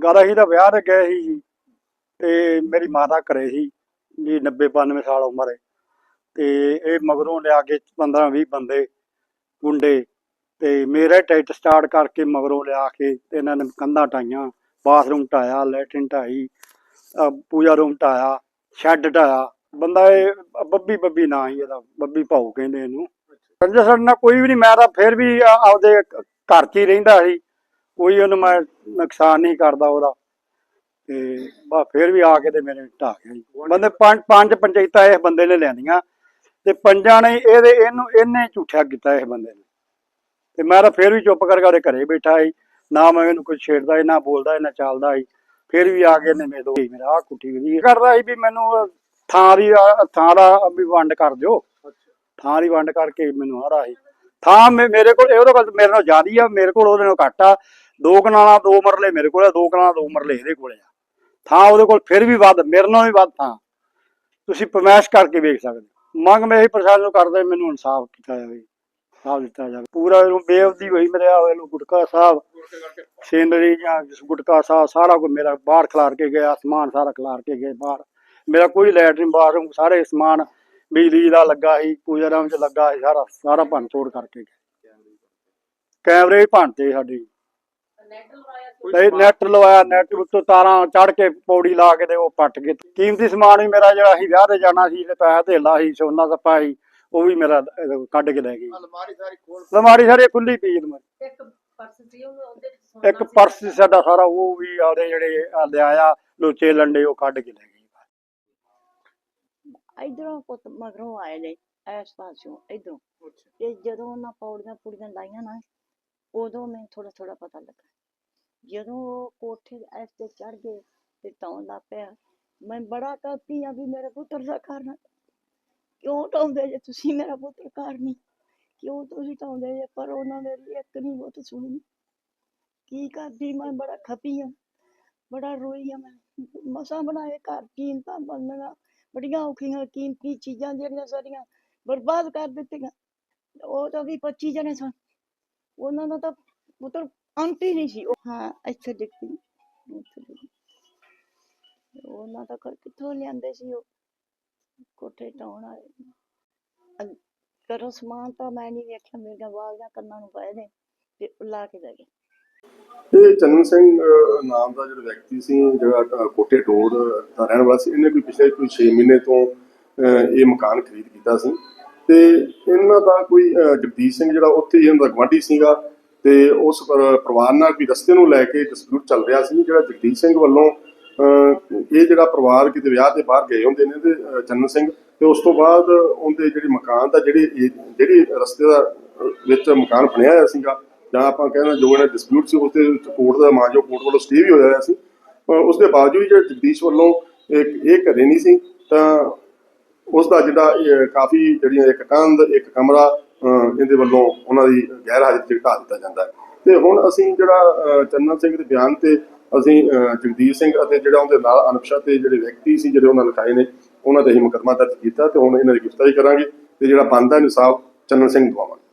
ਗੱਲ ਅਸੀਂ ਤਾਂ ਵਿਆਹ ਤੇ ਗਏ ਸੀ ਜੀ ਤੇ ਮੇਰੀ ਮਾਤਾ ਘਰੇ ਸੀ ਜੀ 90 92 ਸਾਲ ਉਮਰ ਹੈ। ਤੇ ਇਹ ਮਗਰੋਂ ਲਿਆ ਕੇ 15 20 ਬੰਦੇ ਗੁੰਡੇ ਤੇ ਮੇਰਾ ਟੈਟ ਸਟਾਰਟ ਕਰਕੇ ਮਗਰੋਂ ਲਿਆ ਕੇ ਤੇ ਇਹਨਾਂ ਨੇ ਕੰਧਾਂ ਟਾਈਆਂ ਬਾਥਰੂਮ ਢਾਇਆ ਲੈਟਰਿਨ ਅਹ ਪੂਜਾ ਰੂਮ ਢਾਇਆ ਸ਼ੈੱਡ ਢਾਇਆ। ਬੰਦਾ ਇਹ ਬੱਬੀ ਬੱਬੀ ਨਾਂ ਹੀ ਇਹਦਾ ਬੱਬੀ ਭਾਊ ਕਹਿੰਦੇ ਇਹਨੂੰ। ਰੰਜਾ ਸਾਡੇ ਨਾਲ ਕੋਈ ਵੀ ਨਹੀਂ ਮੈਂ ਤਾਂ ਫਿਰ ਵੀ ਆਪਦੇ ਘਰ 'ਚ ਹੀ ਰਹਿੰਦਾ ਸੀ। ਕੋਈ ਉਹਨੂੰ ਮੈਂ ਨੁਕਸਾਨ ਨਹੀਂ ਕਰਦਾ ਉਹਦਾ। ਤੇ ਬਾ ਫਿਰ ਵੀ ਆ ਕੇ ਤੇ ਮੇਰੇ ਢਾਹ ਗਿਆ ਜੀ। ਬੰਦੇ ਪੰਜ ਪੰਜ ਪੰਚਾਇਤਾਂ ਇਸ ਬੰਦੇ ਨੇ ਲਿਆਂਦੀਆਂ। ਤੇ ਪੰਜਾਂ ਨੇ ਇਹਦੇ ਇਹਨੂੰ ਇਹਨੇ ਝੂਠਿਆ ਕੀਤਾ ਇਸ ਬੰਦੇ ਨੇ। ਤੇ ਮੈਂ ਤਾਂ ਫਿਰ ਵੀ ਚੁੱਪ ਕਰਕੇ ਉਹਦੇ ਘਰੇ ਬੈਠਾ ਸੀ। ਨਾ ਮੈਂ ਇਹਨੂੰ ਕੁਝ ਛੇੜਦਾ ਸੀ ਨਾ ਬੋਲਦਾ ਸੀ ਨਾ ਚੱਲਦਾ ਸੀ। ਫਿਰ ਵੀ ਆ ਕੇ ਇਹਨੇ ਮੇਰੇ ਤੋਂ ਮੇਰਾ ਆਹ ਕੁੱਟੀ ਵੀ ਕਰਦਾ ਸੀ ਵੀ ਮੈਨੂੰ ਥਾਂ ਦੀ ਥਾਂ ਦਾ ਵੀ ਵੰਡ ਕਰ ਦਿਓ। ਥਾਂ ਦੀ ਵੰਡ ਕਰਕੇ ਮੈਨੂੰ ਆ ਸੀ ਥਾਂ ਮੇਰੇ ਕੋਲ ਉਹਦੇ ਕੋਲ ਮੇਰੇ ਨਾਲ ਜ਼ਿਆਦੀ ਆ, ਮੇਰੇ ਕੋਲ ਉਹਦੇ ਨਾਲ ਘੱਟ ਆ। ਦੋ ਕਨਾਲਾਂ ਦੋ ਮਰਲੇ ਮੇਰੇ ਕੋਲ ਆ, ਦੋ ਕਨਾਲਾਂ ਦੋ ਮਰਲੇ ਇਹਦੇ ਕੋਲ ਆ। ਥਾਂ ਉਹਦੇ ਕੋਲ ਫਿਰ ਵੀ ਵੱਧ, ਮੇਰੇ ਨਾਲੋਂ ਵੀ ਵੱਧ ਥਾਂ। ਤੁਸੀਂ ਪਰਮੈਸ਼ ਕਰਕੇ ਵੇਖ ਸਕਦੇ ਮੰਗ ਮੈਂ ਇਹੀ ਪ੍ਰਸ਼ਾਸਨ ਨੂੰ ਕਰਦਾ ਮੈਨੂੰ ਇਨਸਾਫ ਕੀਤਾ ਜਾਵੇ, ਇਨਸਾਫ ਦਿੱਤਾ ਜਾਵੇ। ਪੂਰਾ ਇਹਨੂੰ ਬੇਅਬਦੀ ਹੋਈ ਮੇਰੇ ਆ ਇਹਨੂੰ ਗੁਟਕਾ ਸਾਹਿਬ ਸੀਨਰੀ ਜਾਂ ਗੁਟਕਾ ਸਾਹਿਬ, ਸਾਰਾ ਕੁਝ ਮੇਰਾ ਬਾਹਰ ਖਿਲਾਰ ਕੇ ਗਿਆ, ਸਮਾਨ ਸਾਰਾ ਖਿਲਾਰ ਕੇ ਗਏ ਬਾਹਰ। ਮੇਰਾ ਕੋਈ ਲੈਟਰਿਨ ਬਾਥਰੂਮ, ਸਾਰੇ ਸਮਾਨ ਬਿਜਲੀ ਦਾ ਲੱਗਾ ਸੀ ਪੂਜਾ ਰਾਮ ਚ ਲੱਗਾ ਸੀ ਸਾਰਾ ਸਾਰਾ ਭੰਨ ਤੋੜ ਕਰਕੇ। ਗਏ ਕੈਮਰੇ ਵੀ ਭੰਨਤੇ ਸਾਡੇ। ਤੇ ਨੈਟ ਲਵਾਇਆ ਨੈਟ ਉੱਤੋਂ ਤਾਰਾਂ ਚੜ ਕੇ ਪੌੜੀ ਲਾ ਕੇ ਤੇ ਉਹ ਪੱਟ ਗਏ। ਕੀਮਤੀ ਸਮਾਨ ਵੀ ਮੇਰਾ ਜਿਹੜਾ ਸੀ ਵਿਆਹ ਤੇ ਜਾਣਾ ਸੀ ਤੇ ਪੈਸਾ ਧੇਲਾ ਸੀ ਸੋਨਾ ਸੱਪਾ ਸੀ ਉਹ ਵੀ ਮੇਰਾ ਕੱਢ ਕੇ ਲੈ ਗਈ ਅਲਮਾਰੀ ਸਾਰੀ ਖੋਲ ਅਲਮਾਰੀ ਸਾਰੀ ਖੁੱਲੀ ਪਈ ਜਦ ਇੱਕ ਪਰਸ ਸੀ ਉਹ ਉਹਦੇ ਇੱਕ। ਪਰਸ ਸੀ ਸਾਡਾ ਸਾਰਾ ਉਹ ਵੀ ਆਦੇ ਜਿਹੜੇ ਆ ਲਿਆਇਆ ਲੋਚੇ ਲੰਡੇ ਉਹ ਕੱਢ ਕੇ ਲੈ ਗਈ ਇਧਰੋਂ ਪੁੱਤ ਮਗਰੋਂ ਆਏ ਨੇ ਐਸ ਪਾਸੋਂ ਇਧਰੋਂ। ਤੇ ਜਦੋਂ ਉਹਨਾਂ ਪੌੜੀਆਂ ਪੂੜੀਆਂ ਲਾਈਆਂ ਨਾ ਉਦੋਂ ਮੈਨੂੰ ਥੋੜਾ ਥੋੜਾ ਪਤਾ ਲੱਗਾ। ਜਦੋਂ ਉਹ ਕੋਠੇ ਐਸ ਤੇ ਚੜ ਗਏ ਤੇ ਟਾਉਣ ਲੱਗ ਪਿਆ ਮੈਂ ਬੜਾ ਕਾਪੀ ਆ ਵੀ ਮੇਰੇ ਪੁੱਤਰ ਦਾ ਕਾਰਨ ਕਿਉਂ ਟਾਉਂਦੇ ਜੇ ਤੁਸੀਂ ਮੇਰਾ ਪੁੱਤਰ ਘਰ ਨਹੀਂ ਕਿਉਂ ਤੁਸੀਂ ਟਾਉਂਦੇ ਜੇ? ਪਰ ਉਹਨਾਂ ਮੇਰੀ ਇੱਕ ਨਹੀਂ ਬਹੁਤ ਸੁਣੀ। ਕੀ ਕਰਦੀ? ਮੈਂ ਬੜਾ ਖਪੀ ਆ ਬੜਾ ਰੋਈ ਆ ਮੈਂ। ਮਸਾਂ ਬਣਾਏ ਘਰ ਕੀਮਤਾਂ ਬਣਨਾ ਬੜੀਆਂ ਔਖੀਆਂ ਕੀਮਤੀ ਚੀਜ਼ਾਂ ਜਿਹੜੀਆਂ ਸਾਰੀਆਂ ਬਰਬਾਦ ਕਰ ਦਿੱਤੀਆਂ। ਉਹ ਤਾਂ ਵੀ 25 ਜਣੇ ਸਨ। ਉਹਨਾਂ ਦਾ ਤਾਂ ਪੁੱਤਰ ਅੰਤ ਹੀ ਨਹੀਂ ਸੀ। ਹਾਂ, ਇੱਥੇ ਡਿੱਗੀ ਉਹਨਾਂ ਦਾ ਘਰ ਕਿੱਥੋਂ ਲਿਆਂਦੇ ਸੀ ਉਹ? ਕੋਠੇ ਟਾਉਣ ਆਏ ਅਹ ਸਮਾਨ ਤਾਂ ਮੈਂ ਨਹੀਂ ਵੇਖਿਆ। ਮੇਰੀਆਂ ਵਾਲੀਆਂ ਕੰਨਾਂ ਨੂੰ ਪਏ ਨੇ ਤੇ ਲਾ ਕੇ ਲੈ ਗਏ। ਇਹ ਚੰਨ ਸਿੰਘ ਨਾਮ ਦਾ ਜਿਹੜਾ ਵਿਅਕਤੀ ਸੀ ਜਿਹੜਾ ਕੋਟੇ ਟੋੜ ਦਾ ਰਹਿਣ ਵਾਲਾ ਸੀ ਇਹਨੇ ਕੋਈ ਪਿਛਲੇ ਕੋਈ 6 ਮਹੀਨੇ ਤੋਂ ਇਹ ਮਕਾਨ ਖਰੀਦ ਕੀਤਾ ਸੀ। ਤੇ ਇਹਨਾਂ ਦਾ ਕੋਈ ਜਗਦੀਸ਼ ਸਿੰਘ ਜਿਹੜਾ ਉੱਥੇ ਹੀ ਇਹਨਾਂ ਦਾ ਗਵਾਂਢੀ ਸੀਗਾ ਤੇ ਉਸ ਪਰਿਵਾਰ ਨਾਲ ਕੋਈ ਰਸਤੇ ਨੂੰ ਲੈ ਕੇ ਡਿਸਪਿਊਟ ਚੱਲ ਰਿਹਾ ਸੀ ਜਿਹੜਾ ਜਗਦੀਸ਼ ਸਿੰਘ ਵੱਲੋਂ ਅਹ, ਇਹ ਜਿਹੜਾ ਪਰਿਵਾਰ ਕਿਤੇ ਵਿਆਹ ਤੇ ਬਾਹਰ ਗਏ ਹੁੰਦੇ ਨੇ ਤੇ ਚੰਨ ਸਿੰਘ ਤੇ ਉਸ ਤੋਂ ਬਾਅਦ ਉਹਦੇ ਜਿਹੜੇ ਮਕਾਨ ਦਾ ਜਿਹੜੇ ਜਿਹੜੀ ਰਸਤੇ ਦਾ ਵਿੱਚ ਮਕਾਨ ਬਣਿਆ ਹੋਇਆ ਸੀਗਾ ਜਾਂ ਆਪਾਂ ਕਹਿੰਦੇ ਜੋ ਇਹਨਾਂ ਡਿਸਪਿਊਟ ਸੀ ਉਸ ਦੇ ਕੋਰਟ ਦਾ ਮਾਂਜੋ ਕੋਰਟ ਵੱਲੋਂ ਸਟੇ ਵੀ ਹੋਇਆ ਹੋਇਆ ਸੀ, ਅਹ ਉਸ ਦੇ ਬਾਵਜੂਦ ਜਿਹੜਾ ਜਗਦੀਸ਼ ਵੱਲੋਂ ਇੱਕ, ਇਹ ਘਰੇ ਨਹੀਂ ਸੀ, ਤਾਂ ਉਸ ਦਾ ਜਿਹੜਾ ਕਾਫੀ ਜਿਹੜੀਆਂ ਇੱਕ ਕੰਧ, ਇੱਕ ਕਮਰਾ ਇਹਦੇ ਵੱਲੋਂ ਉਹਨਾਂ ਦੀ ਗੈਰ ਹਾਜ਼ਰੀ ਚ ਘਟਾ ਦਿੱਤਾ ਜਾਂਦਾ ਹੈ। ਤੇ ਹੁਣ ਅਸੀਂ ਜਿਹੜਾ, ਅਹ ਚੰਨਨ ਸਿੰਘ ਦੇ ਬਿਆਨ ਤੇ ਅਸੀਂ, ਅਹ ਜਗਦੀਸ਼ ਸਿੰਘ ਅਤੇ ਜਿਹੜਾ ਉਹਦੇ ਨਾਲ ਅਨਪਛਾਤੇ ਜਿਹੜੇ ਵਿਅਕਤੀ ਸੀ ਜਿਹੜੇ ਉਹਨਾਂ ਲਿਖਾਏ ਨੇ, ਉਹਨਾਂ ਤੇ ਹੀ ਮੁਕੱਦਮਾ ਦਰਜ ਕੀਤਾ ਤੇ ਹੁਣ ਇਹਨਾਂ ਦੀ ਗ੍ਰਿਫਤਾਰੀ ਕਰਾਂਗੇ ਤੇ ਜਿਹੜਾ ਬਣਦਾ ਇਨਸਾਫ ਚੰਨਨ ਸਿੰਘ ਦਵਾਵਾਂਗੇ।